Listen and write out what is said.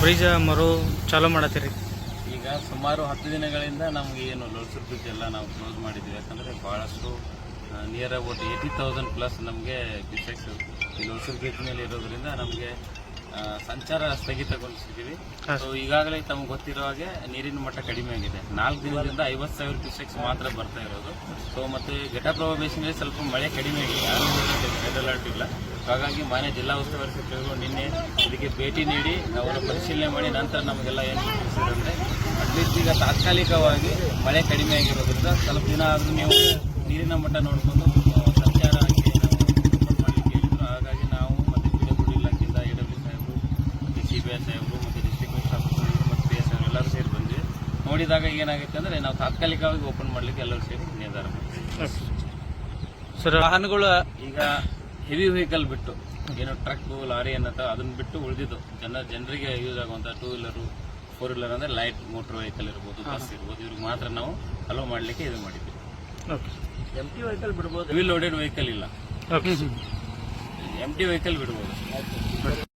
Bridge ಮರು ಚಾಲೂ ಮಾಡತ್ತೀರಿ. ಈಗ ಸುಮಾರು ಹತ್ತು ದಿನಗಳಿಂದ ನಮ್ಗೆ ಏನು ಲೋಲ್ಸೂರ್ ಬ್ರಿಡ್ಜ್ ಎಲ್ಲ ನಾವು ಕ್ಲೋಸ್ ಮಾಡಿದ್ದೀವಿ. ಯಾಕಂದರೆ ಭಾಳಷ್ಟು near about eighty thousand plus ನಮಗೆ ಡಿಫೆಕ್ಟ್ಸ್ ಈ ಲೋಲ್ಸೂರ್ ಬ್ರಿಡ್ಜ್ ಮೇಲೆ ಇರೋದ್ರಿಂದ ನಮಗೆ ಸಂಚಾರ ಸ್ಥಗಿತಗೊಳಿಸಿದ್ದೀವಿ. ಸೊ ಈಗಾಗಲೇ ತಮಗೆ ಗೊತ್ತಿರೋ ಹಾಗೆ ನೀರಿನ ಮಟ್ಟ ಕಡಿಮೆ ಆಗಿದೆ. ನಾಲ್ಕು ದಿನದಿಂದ ಐವತ್ತು ಸಾವಿರ ಕ್ಯೂಸೆಕ್ಸ್ ಮಾತ್ರ ಬರ್ತಾ ಇರೋದು. ಸೊ ಮತ್ತು ಘಟಪ್ರಭಾ ಬೇಸಿನಲ್ಲಿ ಸ್ವಲ್ಪ ಮಳೆ ಕಡಿಮೆ ಆಗಿದೆ. ರೆಡ್ ಅಲರ್ಟ್ ಇಲ್ಲ. ಹಾಗಾಗಿ ಮಾನ್ಯ ಜಿಲ್ಲಾ ಉಸ್ತುವಾರಿ ಸಚಿವರು ನಿನ್ನೆ ಇದಕ್ಕೆ ಭೇಟಿ ನೀಡಿ ಅವರ ಪರಿಶೀಲನೆ ಮಾಡಿ ನಂತರ ನಮಗೆಲ್ಲ ಏನು ತಿಳಿಸಿದ್ರೆ ಅಟ್ಲೀಸ್ಟ್ ಈಗ ತಾತ್ಕಾಲಿಕವಾಗಿ ಮಳೆ ಕಡಿಮೆ ಆಗಿರೋದ್ರಿಂದ ಸ್ವಲ್ಪ ದಿನ ಆದರೂ ನೀವು ನೀರಿನ ಮಟ್ಟ ನೋಡಿಕೊಂಡು ಸಂಚಾರ ನಾವು ಮಾಡ್ಲಿಕ್ಕೆ ಹೇಳಿದ್ರು ಹಾಗಾಗಿ ನಾವು ಮತ್ತು ಪಿ ಡಬ್ಲ್ಯೂ ಇಲಾಖೆಯಿಂದ ಎ ಡಬ್ಲ್ಯೂ ಸಾಹೇಬರು ಮತ್ತು ಸಿ ಬಿ ಐ ಸಾಹೇಬರು ಮತ್ತು ಡಿಸ್ಟ್ರಿಕ್ಟ್ ಆಫೀಸರ್ ಮತ್ತು ಪಿ ಎಸ್ ಅವರು ಎಲ್ಲರೂ ಸೇರಿ ಬಂದ್ವಿ. ನೋಡಿದಾಗ ಏನಾಗುತ್ತೆ ಅಂದರೆ ನಾವು ತಾತ್ಕಾಲಿಕವಾಗಿ ಓಪನ್ ಮಾಡಲಿಕ್ಕೆ ಎಲ್ಲರೂ ಸೇರಿ ನಿರ್ಧಾರ ಮಾಡ್ತೀವಿ. ಸರ್ ವಾಹನಗಳು ಈಗ ಹೆವಿ ವೆಹಿಕಲ್ ಬಿಟ್ಟು ಏನು ಟ್ರಕ್ ಲಾರಿ ಅನ್ನತ್ತ ಅದನ್ನ ಬಿಟ್ಟು ಉಳಿದಿದ್ದು. ಜನ ಜನರಿಗೆ ಯೂಸ್ ಆಗುವಂತ ಟೂ ವೀಲರ್ ಫೋರ್ ವೀಲರ್ ಅಂದ್ರೆ ಲೈಟ್ ಮೋಟರ್ ವೆಹಿಕಲ್ ಇರ್ಬೋದು ಬಸ್ ಇರ್ಬೋದು ಇವ್ರಿಗೆ ಮಾತ್ರ ನಾವು ಅಲೋ ಮಾಡಲಿಕ್ಕೆ ಇದು ಮಾಡಿದ್ವಿ ಎಂಟಿ ವೆಹಿಕಲ್ ಬಿಡ್ಬೋದು. ಹೆವಿ ಲೋಡೆಡ್ ವೆಹಿಕಲ್ ಇಲ್ಲ. ಓಕೆ ಎಂ ಟಿ ವೆಹಿಕಲ್ ಬಿಡ್ಬೋದು.